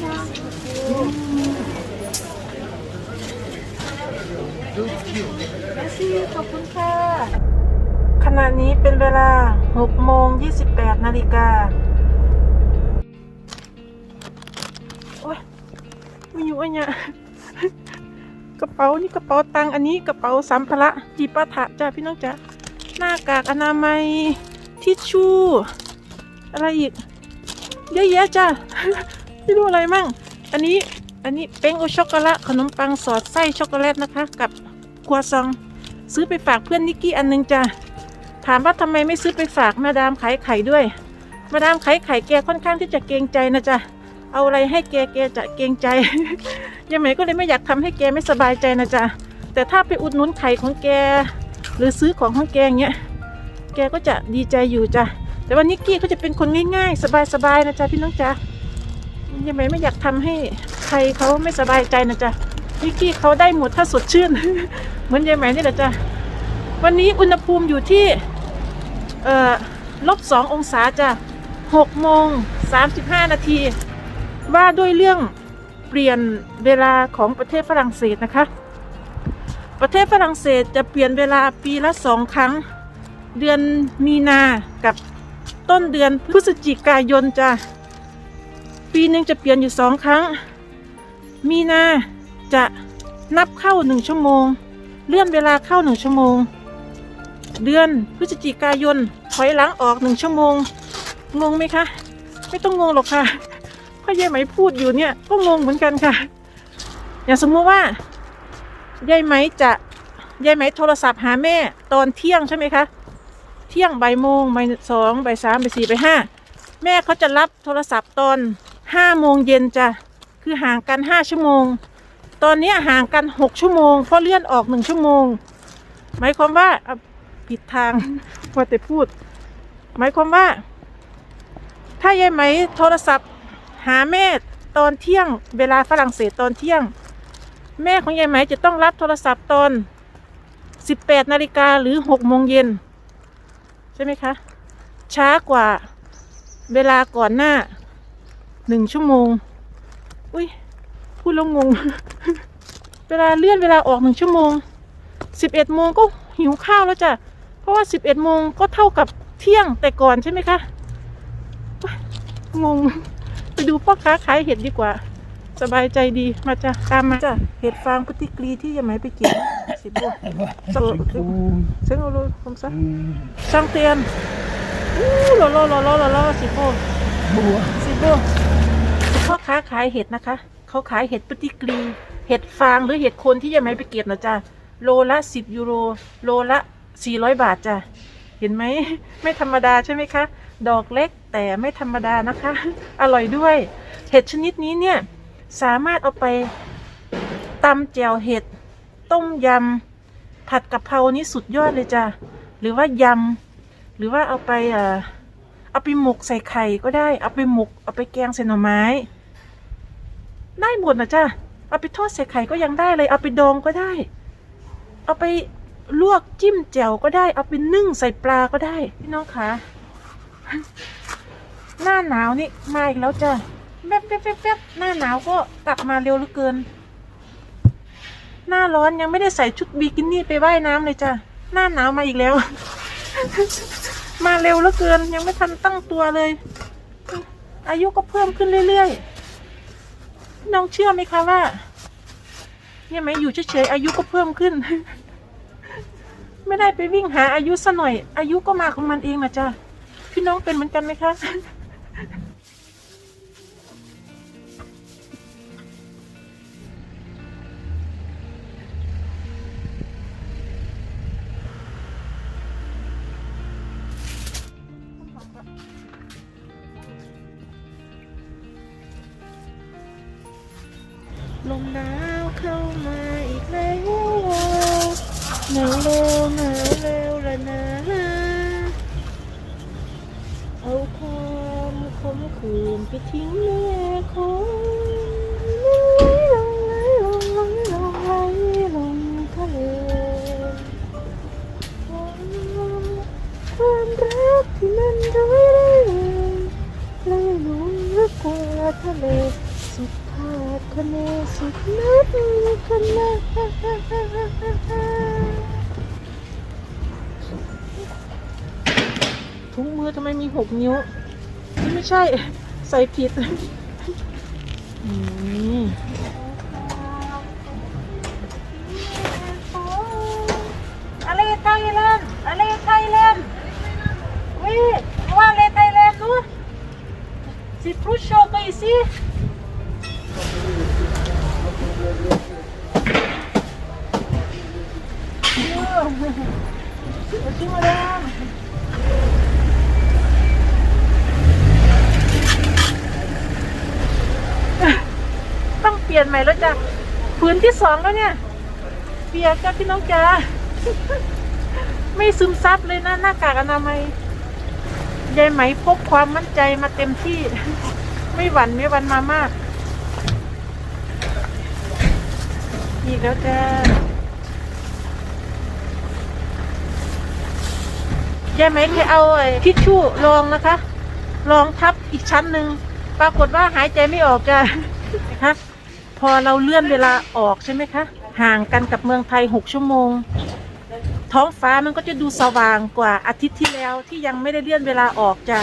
ขอบคุณค่ะ ขณะนี้เป็นเวลา6โมง28นาฬิกาโอ้ยไม่อยู่อันเนี้ยกระเป๋านี่กระเป๋าตังอันนี้กระเป๋าสัมภาระจีปาถะจ้าพี่น้องจ้าหน้ากากอนามัยทิชชู่อะไรอีก เยอะแยะจ้า ไม่รู้อะไรมั่ง อันนี้อันนี้เป้งโอช็อกโกแลตขนมปังสอดไส้ช็อกโกแลตนะคะ กับครัวซอง ซื้อไปฝากเพื่อนนิกกี้อันหนึงจ้ะถามว่าทำไมไม่ซื้อไปฝากมาดามขายไข่ด้วย มาดามขายไข่แกค่อนข้างที่จะเกรงใจนะจ๊ะเอาอะไรให้แกแกจะเกรงใจยังไงก็เลยไม่อยากทำให้แกไม่สบายใจนะจ๊ะแต่ถ้าไปอุดหนุนไข่ของแก หรือซื้อของของแกงเงี้ยแกก็จะดีใจอยู่จ้ะแต่ว่านิกกี้ก็จะเป็นคนง่ายๆ สบายๆนะจ๊ะพี่น้องจ๊ะ ยังไงไม่อยากทำให้ใครเขาไม่สบายใจนะจ๊ะนิกกี้เขาได้หมดถ้าสดชื่น เหมือนยายไหมนี่แหละจ้ะวันนี้อุณหภูมิอยู่ที่เอ่อลบสององศาจ้ะหกโมงสามสิบห้านาที ว่าด้วยเรื่องเปลี่ยนเวลาของประเทศฝรั่งเศสนะคะ ประเทศฝรั่งเศสจะเปลี่ยนเวลาปีละสองครั้ง เดือนมีนากับต้นเดือนพฤศจิกายนจ้ะ ปีหนึ่งจะเปลี่ยนอยู่สองครั้ง มีนาจะนับเข้าหนึ่งชั่วโมง เลื่อนเวลาเข้าหนึ่งชั่วโมง เดือนพฤศจิกายนถอยหลังออกหนึ่งชั่วโมง งงไหมคะ ไม่ต้องงงหรอกค่ะเพ่อยายไหมพูดอยู่เนี่ยก็งงเหมือนกันค่ะ อย่างสมมติว่ายายไหมจะยายไหมโทรศัพท์หาแม่ตอนเที่ยงใช่ไหมคะเที่ยงบ่ายโมงบ่ายสองบ่ายสามบ่ายสี่บ่ายห้าแม่เขาจะรับโทรศัพท์ตอน ห้าโมงเย็นจ้ะคือห่างกันห้าชั่วโมง ตอนนี้ห่างกันหกชั่วโมงเพราะเลื่อนออกหนึ่งชั่วโมง หมายความว่าผิดทางว่าแต่พูด หมายความว่า ถ้ายายไหมโทรศัพท์หาแม่ตอนเที่ยง เวลาฝรั่งเศสตอนเที่ยง แม่ของยายไหมจะต้องรับโทรศัพท์ตอน 18นาฬิกาหรือ6โมงเย็นใช่ไหมคะ ช้ากว่าเวลาก่อนหน้า หนึ่งชั่วโมง อุ้ยพูดแล้วงง เวลาเลื่อนเวลาออกหนึ่งชั่วโมงสิบเอ็ดโมงก็หิวข้าวแล้วจ้ะ เพราะว่าสิบเอ็ดโมงก็เท่ากับเที่ยงแต่ก่อนใช่ไหมคะว้ายงง ไปดูพ่อค้าขายเห็ดดีกว่า สบายใจดีมาจ้ะตามมาจ้ะเห็ดฟางพุติกรีที่ยังไม่ไปกินสิบบัวสโลเซงโอโลผมซะช่างเตียนอู้หล่อหล่อหล่อหล่อหล่อหล่อสิบบัวสิบบัว พ่อค้าขายเห็ดนะคะ เขาขายเห็ดปฏิกรี เห็ดฟางหรือเห็ดโคนที่ยังไม่ไปเก็บนะจ๊ะโลละสิบยูโร โลละสี่ร้อยบาทจ้ะ เห็นไหม ไม่ธรรมดาใช่ไหมคะ ดอกเล็กแต่ไม่ธรรมดานะคะ อร่อยด้วย เห็ดชนิดนี้เนี่ย สามารถเอาไปตำแจ่วเห็ด ต้มยำ ผัดกะเพรานี่สุดยอดเลยจ้ะ หรือว่ายำ หรือว่าเอาไปอ่อ เอาไปหมกใส่ไข่ก็ได้ เอาไปหมก เอาไปแกงใส่หน่อไม้ ได้หมดนะจ้ะเอาไปทอดใส่ไข่ก็ยังได้เลย เอาไปดองก็ได้ เอาไปลวกจิ้มแจ่วก็ได้ เอาไปนึ่งใส่ปลาก็ได้ พี่น้องคะหน้าหนาวนี่มาอีกแล้วจ้ะแวบแวบแวบแวบหน้าหนาวก็กลับมาเร็วเหลือเกิน หน้าร้อนยังไม่ได้ใส่ชุดบิกินี่ไปว่ายน้ำเลยจ้ะหน้าหนาวมาอีกแล้ว มาเร็วเหลือเกิน ยังไม่ทันตั้งตัวเลย อายุก็เพิ่มขึ้นเรื่อยๆ น้องเชื่อไหมคะว่าเนี่ยไหมอยู่เฉยๆอายุก็เพิ่มขึ้น ไม่ได้ไปวิ่งหาอายุซะหน่อย อายุก็มาของมันเองนะจ๊ะพี่น้องเป็นเหมือนกันไหมคะ นไปทิ้งแม่ของลงไหลลงไหลลงไหลลงทะเลความรักที่มันร้อยแรงไหลลงลึกกว่าทะเลสุดฮาดคะเนสุดนัดคะเนถุงมือทำไมมีหกนิ้ว ไม่ใช่ ใส่ผิดอืมอะไรไทยแลนด์อะไรไทยแลนด์วิว่าอะไรไทยแลนด์นู้สิพรุชโชไปสิ Último dama. ต้องเปลี่ยน ใหม่แล้วจ้ะผืนที่สองแล้วเนี่ยเปียกจ้ะพี่น้องจ๋าไม่ซึมซับเลยนะหน้ากากอนามัยยายไหมพกความมั่นใจมาเต็มที่ ไม่หวั่นไม่หวันมามาก อีกแล้วจ้ายายไหมเคยเอาไอ้ทิชชู่รองนะคะรองทับอีกชั้นหนึ่งปรากฏว่าหายใจไม่ออกจ้ะนะคะ พอเราเลื่อนเวลาออกใช่ไหมคะ ห่างกันกับเมืองไทยหกชั่วโมง ท้องฟ้ามันก็จะดูสว่างกว่าอาทิตย์ที่แล้วที่ยังไม่ได้เลื่อนเวลาออกจ้ะ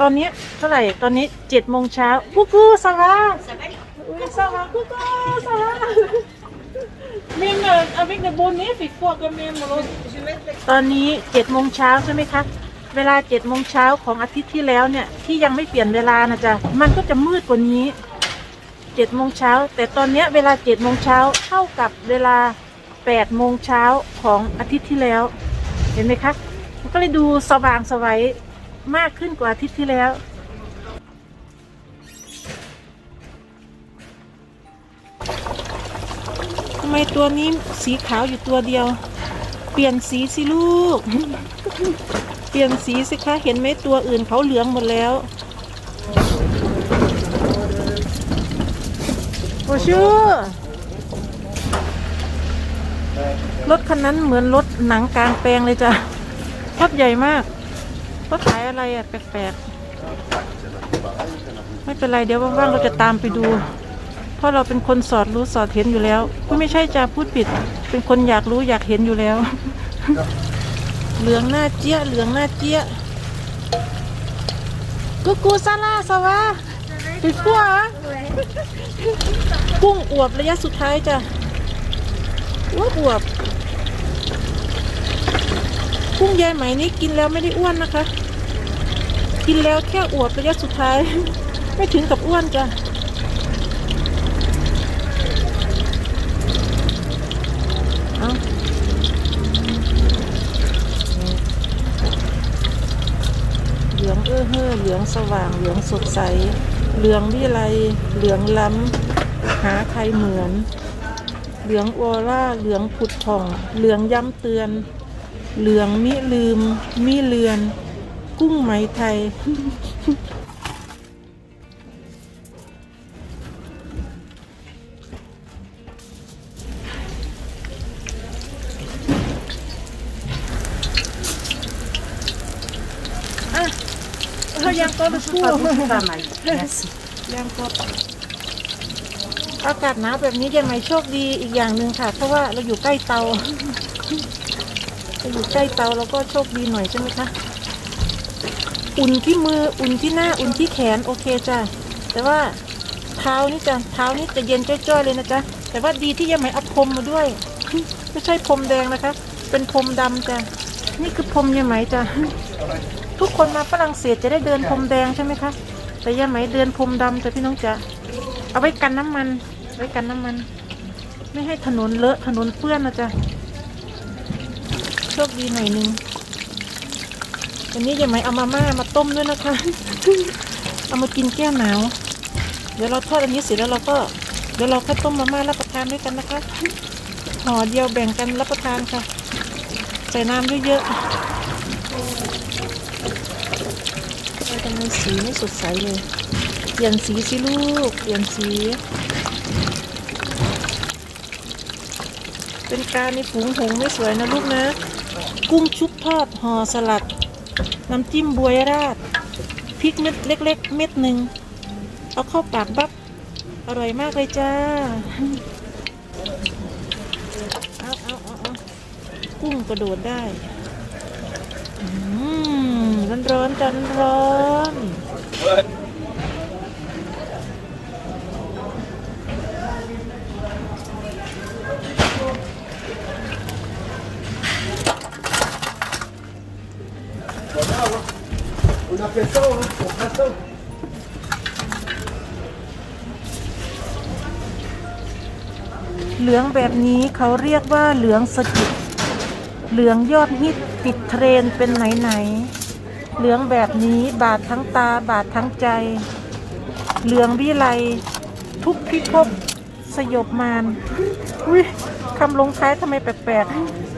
ตอนนี้เท่าไหร่ตอนนี้เจ็ดโมงเช้ากูกูสว่างอุ้ยสว่างกูกูสว่างมินเออเอาวิ่งในบนนี้ฟิกพวกกับเมนมาลดตอนนี้เจ็ดโมงเช้าใช่ไหมคะเวลาเจ็ดโมงเช้าของอาทิตย์ที่แล้วเนี่ยที่ยังไม่เปลี่ยนเวลานะจ๊ะมันก็จะมืดกว่านี้ เจ็ดโมงเช้า แต่ตอนเนี้ยเวลาเจ็ดโมงเช้าเท่ากับเวลาแปดโมงเช้าของอาทิตย์ที่แล้ว เห็นไหมคะมันก็เลยดูสว่างสวัยมากขึ้นกว่าอาทิตย์ที่แล้ว ทำไมตัวนี้สีขาวอยู่ตัวเดียว เปลี่ยนสีสิลูก เปลี่ยนสีสิคะ เห็นไหมตัวอื่นเขาเหลืองหมดแล้ว โอ้ชื่อ รถคันนั้นเหมือนรถหนังกลางแปลงเลยจ้ะรถใหญ่มากรถขายอะไรอะแปลกๆ ไม่เป็นไรเดี๋ยวว่างๆเราจะตามไปดู เพราะเราเป็นคนสอดรู้สอดเห็นอยู่แล้วพูดไม่ใช่จะพูดผิด เป็นคนอยากรู้อยากเห็นอยู่แล้ว เหลืองหน้าเจี๊ยเหลืองหน้าเจี๊ยกูกูซาลาสวะติดขั้ว กุ้งอวบระยะสุดท้ายจ้ะอวบอวบกุ้งยายไหมนี่กินแล้วไม่ได้อ้วนนะคะ กินแล้วแค่อวบระยะสุดท้าย ไม่ถึงกับอ้วนจ้ะเอาเหลืองเอ้อเฮ้อเหลืองสว่างเหลืองสดใส เหลืองวิไลเหลืองล้ำ หาใครเหมือน เหลืองออร่า เหลืองผุดผ่อง เหลืองย้ำเตือน เหลืองมิลืม มิเลือน กุ้งไหมไทย ยังก็รู้สึกว่ายังก็อากาศหนาวแบบนี้ยังไม่โชคดีอีกอย่างหนึ่งค่ะ เพราะว่าเราอยู่ใกล้เตาเราอยู่ใกล้เตาเราก็โชคดีหน่อยใช่ไหมคะ อุ่นที่มือ อุ่นที่หน้า อุ่นที่แขน โอเคจ้ะ แต่ว่าเท้านี่จ้ะ เท้านี่จะเย็นจ้อยๆเลยนะจ๊ะ แต่ว่าดีที่ยังไม่เอาพรมมาด้วย ไม่ใช่พรมแดงนะคะ เป็นพรมดำจ้ะ นี่คือพรมยังไหมจ้ะ ทุกคนมาฝรั่งเศสจะได้เดินพรมแดงใช่ไหมคะแต่ยังไหมเดินพรมดำแต่พี่น้องจะเอาไว้กันน้ำมัน ไว้กันน้ำมัน ไม่ให้ถนนเลอะถนนเปื้อนนะจ๊ะโชคดีหน่อยนึงวันนี้ยังไหมเอามาม่ามาต้มด้วยนะคะ เอามากินแก้หนาว เดี๋ยวเราทอดอันนี้เสร็จแล้วเราก็เดี๋ยวเราค่อยต้มมาม่ารับประทานด้วยกันนะคะห่อเดียวแบ่งกันรับประทานค่ะ ใส่น้ำเยอะๆทำ ไมสีไม่สดใสเลย เปลี่ยนสีสิลูก เปลี่ยนสี เป็นการในฝูงหงไม่สวยนะลูกนะ กุ้งชุบทอดห่อสลัด น้ำจิ้มบวยราด พริกเม็ดเล็ก ๆ เม็ดหนึ่ง เอาเข้าปากบับอร่อยมากเลยจ้า เอาเอาเอาเอากุ้งกระโดดได้ ร้อนจันร้อนเหลืองแบบนี้เขาเรียกว่าเหลืองสะกิดเหลืองยอดฮิตติดเทรนเป็นไหนๆ เหลืองแบบนี้บาดทั้งตาบาดทั้งใจ เหลืองวิไลทุกพิภพสยบมานอุ้ยคำลงท้ายทำไมแปลกๆ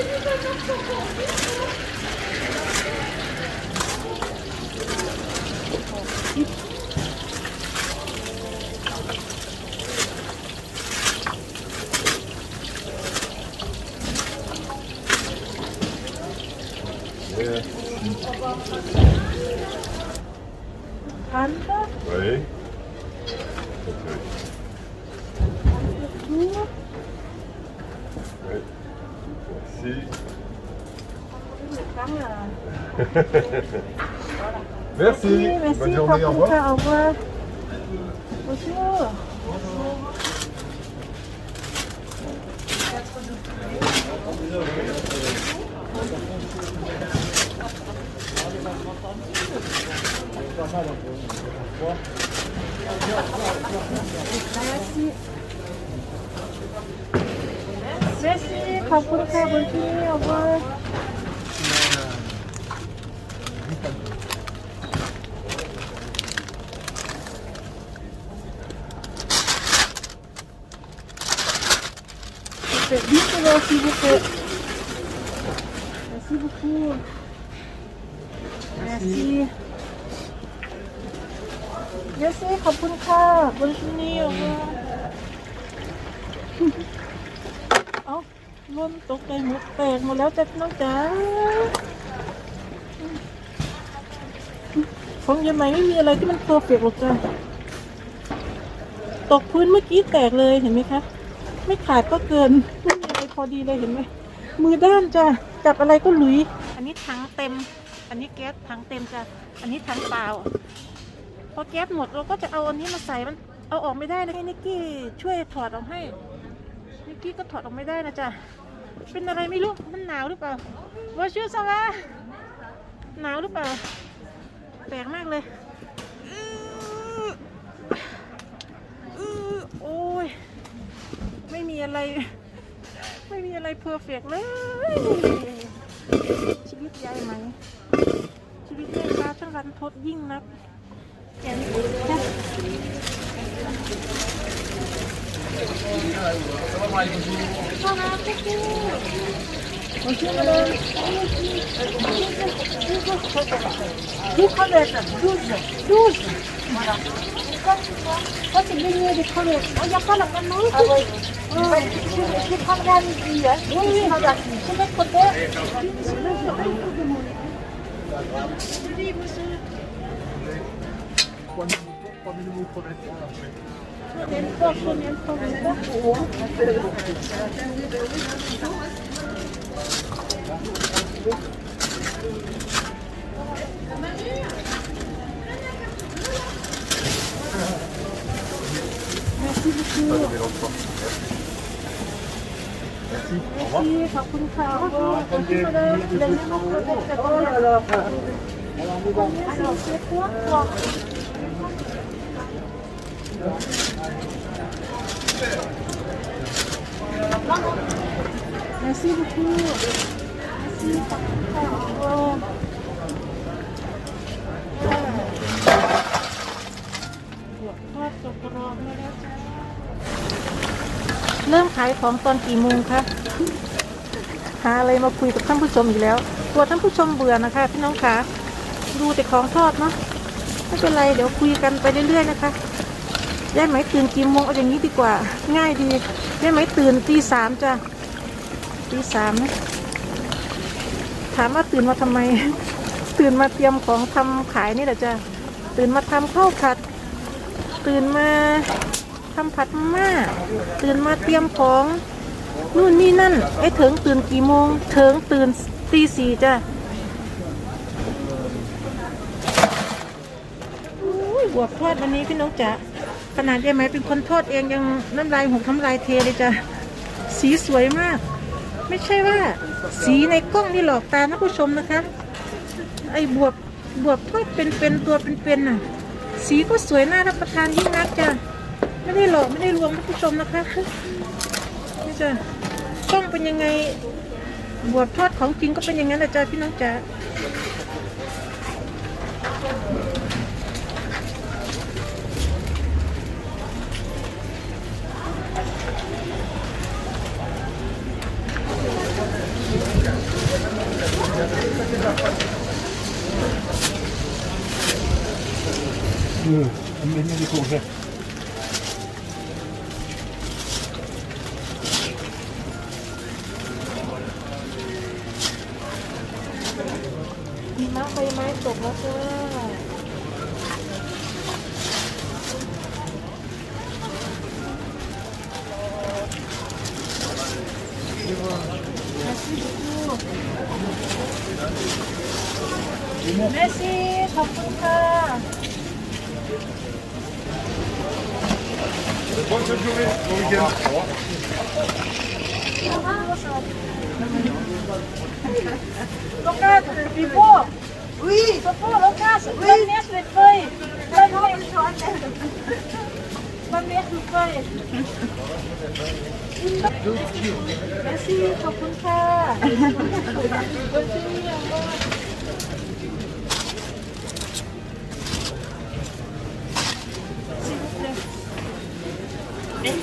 Merci. พันก็ Oui. Ok. Oui. Merci. ครั้งอะ Merci. Merci, Bonne journée, au au revoir. revoir. Bonjour. Merci. Merci, ขอบคุณค่ะคุณพี่เอาไว้ C'est vite là, s'il vous plaît. Merci beaucoup. Merci. Merci ขอบคุณค่ะบนที่นี่ออกมาเอาล้นตกใจหมดแตกหมดแล้วจ้ะน้องจ๋าของยังไงไม่มีอะไรที่มันเพอร์เฟกหรอกจ้ะตกพื้นเมื่อกี้แตกเลยเห็นไหมคะ ไม่ขาดก็เกินไม่มีอะไรพอดีเลยเห็นไหมมือด้านจ้ะจับอะไรก็หลุย อันนี้ถังเต็ม อันนี้แก๊สถังเต็มจ้ะอันนี้ถังเปล่า พอแก๊สหมดเราก็จะเอาอันนี้มาใส่มันเอาออกไม่ได้นะให้นิกกี้ช่วยถอดออกให้นิกกี้ก็ถอดออกไม่ได้นะจ๊ะเป็นอะไรไม่รู้มันหนาวหรือเปล่าวาชูสวาหนาวหรือเปล่าแปลกมากเลยอืออือโอ้ยไม่มีอะไร ไม่มีอะไรเพอร์เฟกเลยชีวิตยายไหม ชีวิตเกิดมาเป็นรันทดยิ่งนักแกนพ่อมาคุกกี้คุกกี้มาเลยดูเขาเลยจ้ะดูสิดูสิมาละก็ถึงก็ถึงเรื่อยๆเด็กเขาเลยเอายาก็หลังกันนู้นเอาไว้ไปที่ที่ทำงานดีอะนี่เขาอยากคุณเป็นคนเด็ก Merci, ขอบคุณค่ะขอบคุณค่ะเลยเลยนี่มันเป็นค่ะอันนี้เช็อบคูเมซี่ขอบคุณค่ะโอ้ทอดสดกรอบแล้วจ้าเริ่มขายของตอนกี่โมงคะ หาอะไรมาคุยกับท่านผู้ชมอีกแล้วกลัวท่านผู้ชมเบื่อนะคะพี่น้องคะดูแต่ของทอดเนาะไม่เป็นไรเดี๋ยวคุยกันไปเรื่อยๆนะคะยายไหมตื่นกี่โมงเอาอย่างนี้ดีกว่า ง่ายดียายไหมตื่นตีสามจ้ะตีสามนะถามว่าตื่นมาทำไม ตื่นมาเตรียมของทำขายนี่แหละจ้ะตื่นมาทำข้าวผัด ตื่นมาทำผัดมาม่าตื่นมาเตรียมของ นู่นนี่นั่น ไอ้เถิงตื่นกี่โมง เถิงตื่นตีสี่จ้ะอุ้ยบวบทอดวันนี้พี่น้องจ๋าขนาดยายไหมเป็นคนทอดเองยังน้ำลายหกน้ำลายเทเลยจ้ะสีสวยมาก ไม่ใช่ว่า สีในกล้องนี่หลอกตานะผู้ชมนะคะ ไอ้บวบบวบทอดเป็นๆตัวเป็นๆน่ะ สีก็สวยน่ารับประทานยิ่งนักจ้ะไม่ได้หลอกไม่ได้ลวงท่านผู้ชมนะคะนี่จ้ะ กล้องเป็นยังไง บวบทอดของจริงก็เป็นอย่างนั้นแหละจ้ะพี่น้องจ๋า Mm. Men det går här. มี Lucas, bonne messe les feuilles Bonne messe Bonne messe les feuilles Merci ขอบคุณค่ะ Merci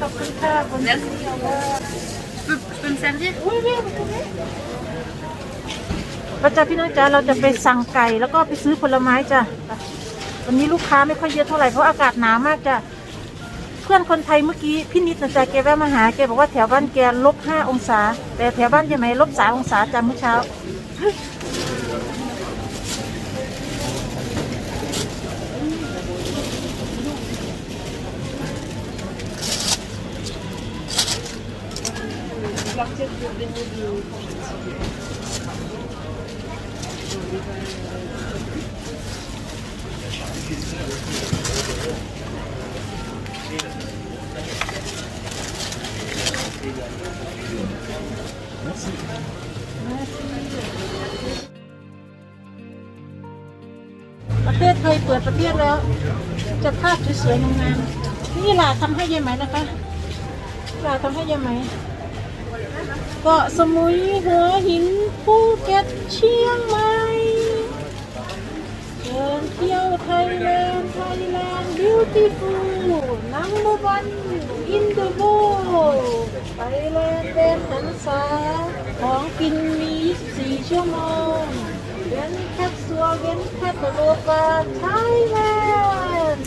ขอบคุณค่ะ Bonne Merci. nuit, au revoir. Je peux, je peux me servir Oui, oui, vous pouvez. เราจะพี่น้องจ้าเราจะไปสั่งไก่แล้วก็ไปซื้อผลไม้จ้ะวันนี้ลูกค้าไม่ค่อยเยอะเท่าไหร่เพราะอากาศหนาวมากจ้ะเพื่อนคนไทยเมื่อกี้พี่นิดนะจ๊ะแกแวะมาหาแกบอกว่าแถวบ้านแกลบห้าองศา แต่แถวบ้านยังไงลบสามองศาจ้ะเมื่อเช้าประเท เปิดประเทศแล้ว จะภาพสวยๆงามๆนี่ล่ะทำให้ยายไหมนะคะล่ะทำให้ยายไหมเกาะสมุยหัวหินภูเก็ตเชียงใหม่เดินเที่ยวไทยแลนด์ไทยแลนด์ beautiful number one in the world ไทยแลนด์เป็นหันษาของกินมี 24 ชั่วโมงเว้นแค ปซัวเว้นแคปโลกาไทยแลนด์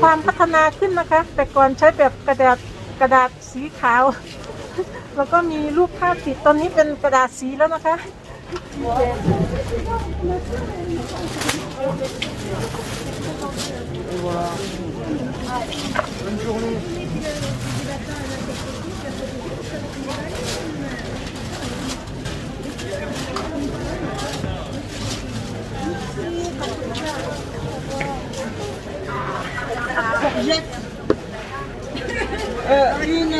ความพัฒนาขึ้นนะคะ แต่ก่อนใช้แบบกระดาษกระดาษสีขาว แล้วก็มีรูปภาพติดตอนนี้เป็นกระดาษสีแล้วนะคะ Euh, une,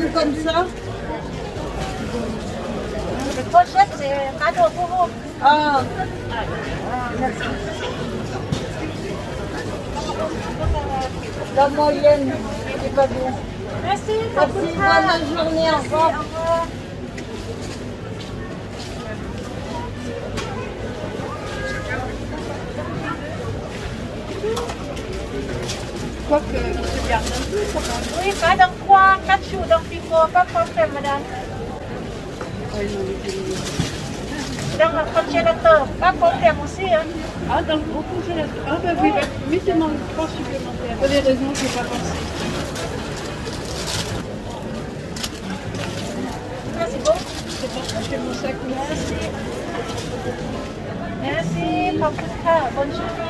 une comme ça. pochette, c'est cadeau pour vous. Ah, La moyenne, c'est pas bien. Merci, Merci, bonne journée, au revoir. quoi que je un peu. Oui, pas dans 3, 4 jours, donc il faut pas problème, madame. Dans le congélateur, pas problème aussi. Hein. Ah, dans le gros congélateur. Ah, bah oui, bah, mettez-moi trois supplémentaires. Pour des raisons que je n'ai pas pensé. Beaucoup. C'est parce que je fais mon sac. Merci. Merci. Bonne journée.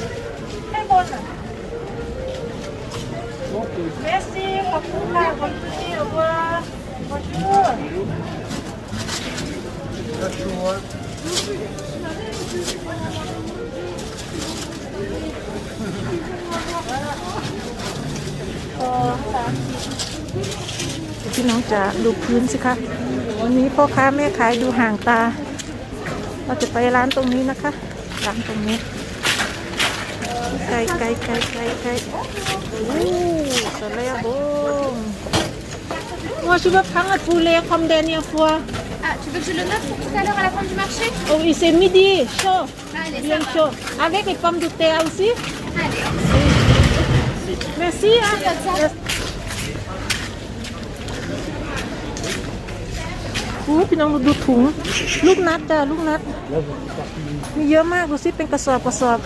พี่น้องจะดูพื้นสิคะ วันนี้พ่อค้าแม่ขายดูห่างตา เราจะไปร้านตรงนี้นะคะร้านตรงนี้ ไกลไกลไกลไกลไกลโอ้สวยเลยอะโบง Moi, je veux prendre un poulet comme dernière fois. Ah, tu veux que je le note pour tout à l'heure à la fin du marché Oh, oui, c'est midi, chaud, Allez, bien ça va. chaud. Avec les pommes de terre aussi. Allez. Merci. Hein. Comme ça. โอ้พี่น้องดูถุง ลูกนัดจ้ะลูกนัด มีเยอะมากดูสิเป็นกระสอบกระสอบ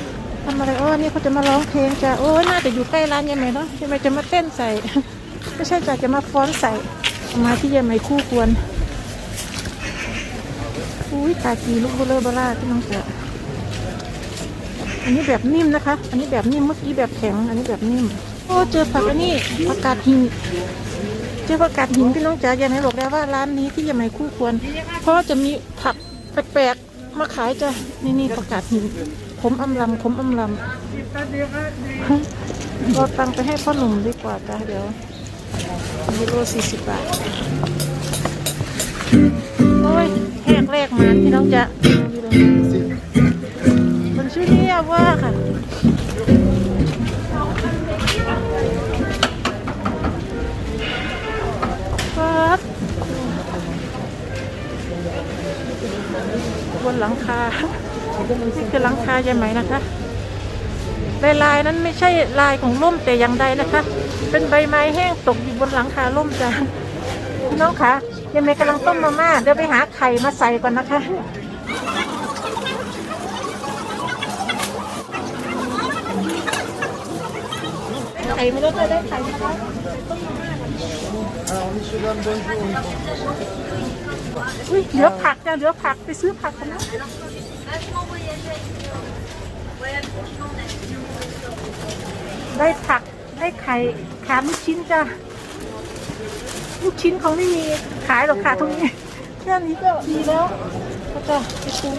ทำอะไรอ้นี่เขาจะมาร้องเพลงจ้ะโอ้ยน่าจะอยู่ใกล้ร้านยายไหมเนาะยายไหมจะมาเต้นใส่ไม่ใช่จ้ะจะมาฟ้อนใส่มาที่ยายไหมคู่ควรอุ้ยตากีลูกเบลอเบล่าพี่น้องจ้ะอันนี้แบบนิ่มนะคะ อันนี้แบบนิ่มเมื่อกี้แบบแข็ง อันนี้แบบนิ่ม โอ้เจอผักอันนี้ผักกาดหิ เจอผักกาดหินพี่น้องจ๋าอย่ายไหมบอกแล้วว่าร้านนี้ที่ยาไหมคู่ควร เพราะจะมีผักแปลกๆมาขายจ้ะนี่นี่ผักกาดหินขมอำลำขมอำลำเราตังไปให้พ่อหนุ่มดีกว่าจ้ะเดี๋ยวยูโรสี่สิบบาทโอ้ยแหกแรกมันพี่น้องจ๊ะมันชื่อเนี่ว่าค่ะ บนหลังคา นี่คือหลังคายายไหมนะคะลายลายนั้นไม่ใช่ลายของร่มแต่อย่างใดนะคะ เป็นใบไม้แห้งตกอยู่บนหลังคาร่มจ้ะน้องคะยายไหมกำลังต้มมาม่าเดี๋ยวไปหาไข่มาใส่ก่อนนะคะไข่ไม่รู้จะได้ไข่ไหมคะ อุ้ยเหลือผักจ้ะเหลือผักไปซื้อผักกันนะได้ผักได้ไข่ขาลูกชิ้นจ้ะลูกชิ้นเขาไม่มีขายหรอกค่ะตรงนี้แค่นี้ก็ดีแล้วก็จะไปปรุง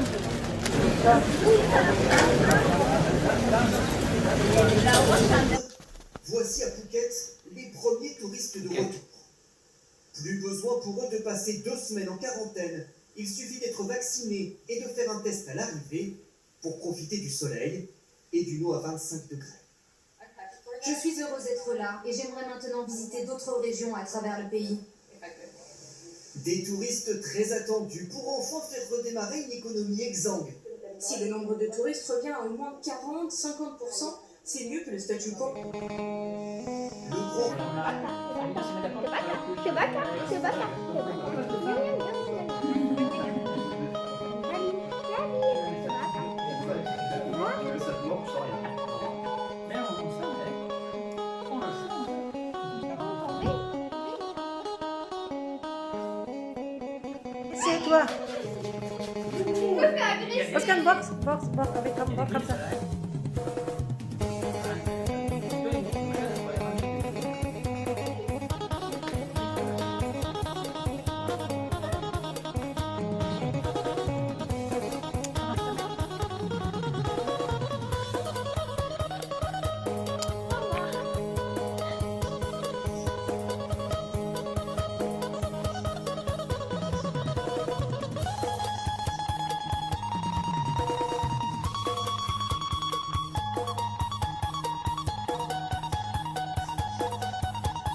Plus besoin pour eux de passer deux semaines en quarantaine. Il suffit d'être vacciné et de faire un test à l'arrivée pour profiter du soleil et d'une eau à 25 degrés. Je suis heureuse d'être là et j'aimerais maintenant visiter d'autres régions à travers le pays. Des touristes très attendus pour enfin faire redémarrer une économie exsangue. Si le nombre de touristes revient à au moins 40-50%, c'est mieux que le statu quo. Le gros Sebaka, sebaka, sebaka, C'est toi. Parce qu'elle boxe, boxe, avec comme, comme ça.